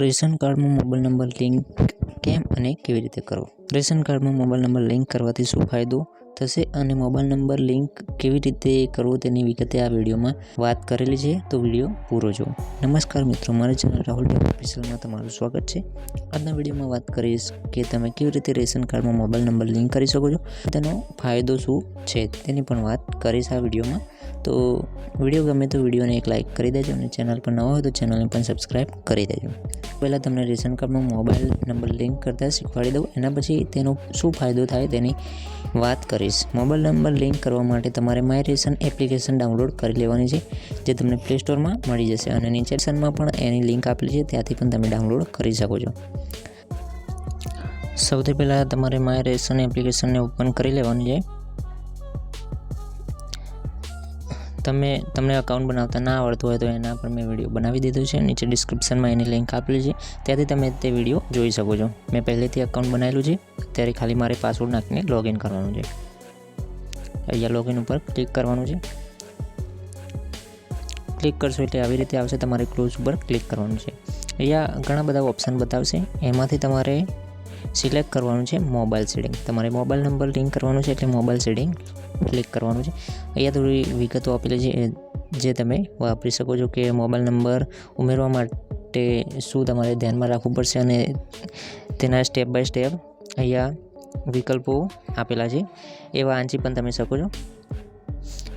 Ration કાર્ડમાં mobile number link કેમ અને કેવી રીતે કરવો? રેશન કાર્ડમાં મોબાઈલ નંબર લિંક કરવાથી શું ફાયદો થશે અને મોબાઈલ નંબર લિંક કેવી રીતે કરવો તેની વિગતે આ વિડીયોમાં વાત કરેલી છે, તો વીડિયો પૂરો જુઓ. નમસ્કાર મિત્રો, મારી ચેનલ રાહુલ ઓફિશિયલમાં તમારું સ્વાગત છે. આજના વિડીયોમાં વાત કરીશ કે તમે કેવી રીતે રેશન કાર્ડમાં મોબાઈલ નંબર લિંક કરી શકો છો, તેનો ફાયદો શું છે તેની પણ વાત કરીશ આ વિડીયોમાં. તો વીડિયો ગમે તો વિડીયોને એક લાઇક કરી દેજો અને ચેનલ પર નવા હોય તો ચેનલને પણ સબસ્ક્રાઈબ કરી દેજો. પહેલાં તમને રેશન કાર્ડનો મોબાઈલ નંબર લિંક કરતાં શીખવાડી દઉં. એના પછી તેનો શું ફાયદો થાય તેની વાત કરીશ. મોબાઈલ નંબર લિંક કરવા માટે તમારે માય રેશન એપ્લિકેશન ડાઉનલોડ કરી લેવાની છે, જે તમને પ્લે સ્ટોરમાં મળી જશે અને નીચે સેક્શનમાં પણ એની લિંક આપેલી છે, ત્યાંથી પણ તમે ડાઉનલોડ કરી શકો છો. સૌથી પહેલાં તમારે માય રેશન એપ્લિકેશનને ઓપન કરી લેવાની છે. તમે તમને અકાઉન્ટ બનાવતા ના આવડતું હોય તો એના પર મેં વીડિયો બનાવી દીધો છે. નીચે ડિસ્ક્રિપ્શનમાં એની લિંક આપેલી છે. ત્યાંથી તમે તે વીડિયો જોઈ શકો છો. મેં પહેલેથી અકાઉન્ટ બનાવેલું છે. ત્યારે ખાલી મારે પાસવર્ડ નાખીને લોગિન કરવાનું છે. અહીંયા લોગિન ઉપર ક્લિક કરવાનું છે. ક્લિક કરશો એટલે આવી રીતે આવશે તમારે ક્લોઝ ઉપર ક્લિક કરવાનું છે. અહીંયા ઘણા બધા ઓપ્શન બતાવશે. એમાંથી તમારે સિલેક્ટ કરવાનું છે મોબાઈલ સેટિંગ. તમારે મોબાઈલ નંબર લિંક કરવાનું છે એટલે મોબાઈલ સેટિંગ ક્લિક કરવાનું છે. અહીંયા થોડી વિગતો આપેલી છે જે તમે વાપરી શકો છો કે મોબાઈલ નંબર ઉમેરવા માટે શું તમારે ધ્યાનમાં રાખવું પડશે અને તેના સ્ટેપ બાય સ્ટેપ અહીંયા વિકલ્પો આપેલા છે. એ વાંચી પણ તમે શકો છો.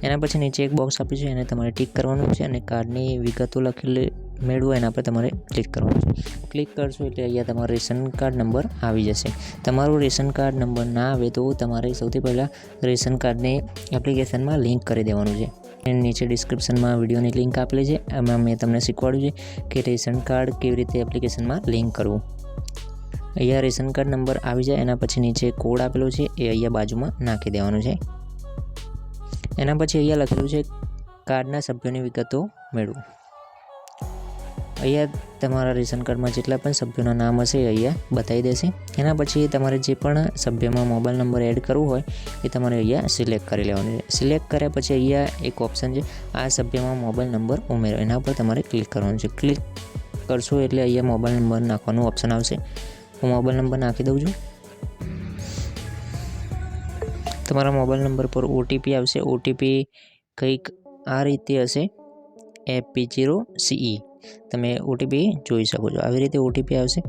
એના પછી નીચે એક બોક્સ આપ્યું છે એને તમારે ટિક કરવાનું છે અને કાર્ડની વિગતો લખેલી મેળવો, એના પર તમારે ક્લિક કરવાનું છે. ક્લિક કરશો એટલે અહીંયા તમારો રેશન કાર્ડ નંબર આવી જશે. તમારો રેશન કાર્ડ નંબર ના આવે તો તમારે સૌથી પહેલાં રેશન કાર્ડને એપ્લિકેશનમાં લિંક કરી દેવાનું છે. નીચે ડિસ્ક્રિપ્શનમાં વિડીયોની લિંક આપેલી છે. એમાં મેં તમને શીખવાડ્યું છે કે રેશન કાર્ડ કેવી રીતે એપ્લિકેશનમાં લિંક કરવું. અહીંયા રેશન કાર્ડ નંબર આવી જાય, એના પછી નીચે કોડ આપેલો છે, એ અહીંયા બાજુમાં નાખી દેવાનું છે. એના પછી અહીંયા લખેલું છે કાર્ડના સભ્યોની વિગતો મેળવો. અહીંયા તમારા રેશન કાર્ડમાં જેટલા પણ સભ્યોના નામ હશે અહીંયા બતાવી દેશે. એના પછી તમારે જે પણ સભ્યમાં મોબાઈલ નંબર એડ કરવો હોય, એ તમારે અહીંયા સિલેક્ટ કરી લેવાનું છે. સિલેક્ટ કર્યા પછી અહીંયા એક ઓપ્શન છે, આ સભ્યમાં મોબાઈલ નંબર ઉમેરો. એના પર તમારે ક્લિક કરવાનું છે. ક્લિક કરશો એટલે અહીંયા મોબાઈલ નંબર નાખવાનું ઓપ્શન આવશે. હું મોબાઈલ નંબર નાખી દઉં છું. તમારા મોબાઈલ નંબર પર ઓટીપી આવશે. ઓટીપી કંઈક આ રીતે હશે. AP zero CE. તમે ઓટીપી જોઈ શકો છો. આવી રીતે ઓટીપી આવશે.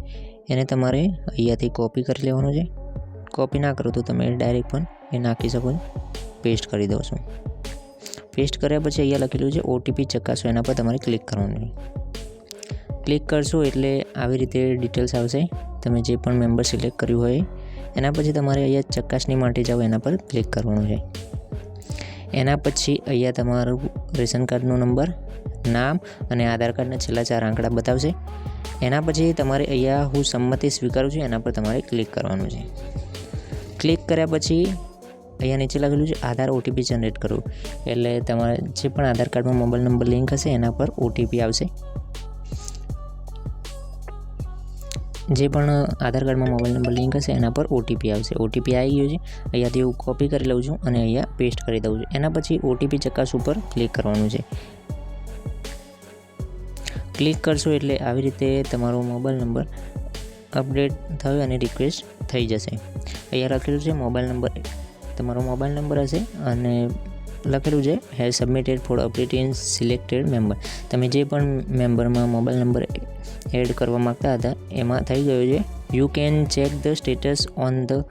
એને તમારે અહીંયાથી કોપી કરી લેવાનું છે. કોપી ના કરો તો તમે ડાયરેક્ટ પણ એ નાખી શકો છો. પેસ્ટ કરી દો છો. પેસ્ટ કર્યા પછી અહીંયા લખેલું છે ઓટીપી ચકાસો. એના પર તમારે ક્લિક કરવાનું ક્લિક કરશો એટલે આવી રીતે ડિટેલ્સ આવશે. તમે જે પણ મેમ્બર સિલેક્ટ કર્યું હોય, એના પછી તમારે અહીંયા ચકાસણી માટે જાઓ. એના પર ક્લિક કરવાનું છે. એના પછી અહીંયા તમારું રેશન કાર્ડનો નંબર નામ અને આધાર કાર્ડના છેલ્લા ચાર આંકડા બતાવશે. એના પછી તમારે અહીંયા હું સંમતિ સ્વીકારું છું, એના પર તમારે ક્લિક કરવાનું છે. ક્લિક કર્યા પછી અહીંયા નીચે લખેલું છે, આધાર ઓટીપી જનરેટ કરવું એટલે તમારે જે પણ આધાર કાર્ડમાં મોબાઈલ નંબર લિંક હશે, એના પર ઓટીપી આવશે. જે પણ આધાર કાર્ડમાં મોબાઈલ નંબર લિંક હશે, એના પર ઓટીપી આવશે. ઓટીપી આવી ગયો છે. અહીંયાથી હું કોપી કરી લઉં છું અને અહીંયા પેસ્ટ કરી દઉં છું. એના પછી ઓટીપી ચકાસ ઉપર ક્લિક કરવાનું છે. ક્લિક કરશો એટલે આવી રીતે તમારો મોબાઈલ નંબર અપડેટ થયો અને રિક્વેસ્ટ થઈ જશે. અહીંયા લખેલું છે મોબાઈલ નંબર. તમારો મોબાઈલ નંબર હશે અને લખેલું છે has submitted for update in selected member તમે જે પણ મેમ્બરમાં મોબાઈલ નંબર એડ કરવા માગતા હતા, એમાં થઈ ગયો છે you can check the status on the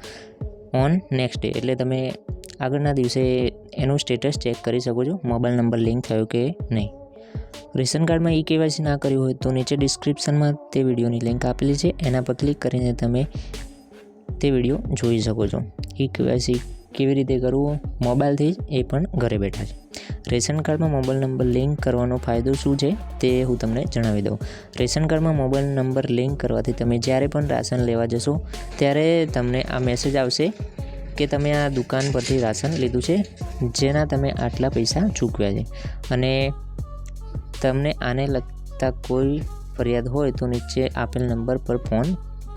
on next day એટલે તમે આગળના દિવસે એનું સ્ટેટસ ચેક કરી શકો છો, મોબાઈલ નંબર લિંક થયો કે નહીં. રેશન કાર્ડમાં ઈ કેવાયસી ના કર્યું હોય તો નીચે ડિસ્ક્રિપ્શનમાં તે વિડીયોની લિંક આપેલી છે. એના પર ક્લિક કરીને તમે તે વીડિયો જોઈ શકો છો. ઈ કેવાયસી કેવી રીતે કરવું? મોબાઈલથી જ એ પણ ઘરે બેઠા છે. રેશન કાર્ડમાં મોબાઈલ નંબર લિંક કરવાનો ફાયદો શું છે? તે હું તમને જણાવી દઉં. રેશન કાર્ડમાં મોબાઈલ નંબર લિંક કરવાથી તમે જ્યારે પણ રાશન લેવા જશો, ત્યારે તમને આ મેસેજ આવશે કે તમે આ દુકાન પરથી રાશન લીધું છે, જેના તમે આટલા પૈસા ચૂકવ્યા છે. અને તમને આને લગતા કોઈ ફરિયાદ હોય તો નીચે આપેલ નંબર પર ફોન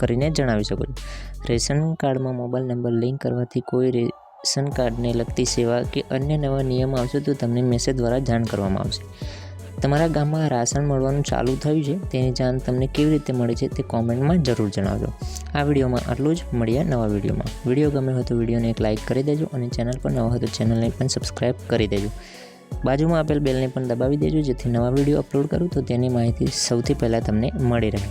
કરીને જણાવી શકો છો. રેશન કાર્ડમાં મોબાઈલ નંબર લિંક કરવાથી કોઈ રેશન કાર્ડને લગતી સેવા કે અન્ય નવા નિયમ આવશે તો તમને મેસેજ દ્વારા જાણ કરવામાં આવશે. તમારા ગામમાં રાશન મળવાનું ચાલુ થયું છે, તેની જાણ તમને કેવી રીતે મળે છે તે કોમેન્ટમાં જરૂર જણાવજો. આ વિડીયોમાં આટલું જ. મળીએ નવા વિડીયોમાં. વીડિયો ગમે હોય તો વિડીયોને એક લાઇક કરી દેજો અને ચેનલ પર નવા હોય તો ચેનલને પણ સબસ્ક્રાઈબ કરી દેજો. બાજુમાં આપેલ બેલને પણ દબાવી દેજો જેથી નવા વીડિયો અપલોડ કરું તો તેની માહિતી સૌથી પહેલાં તમને મળી રહે.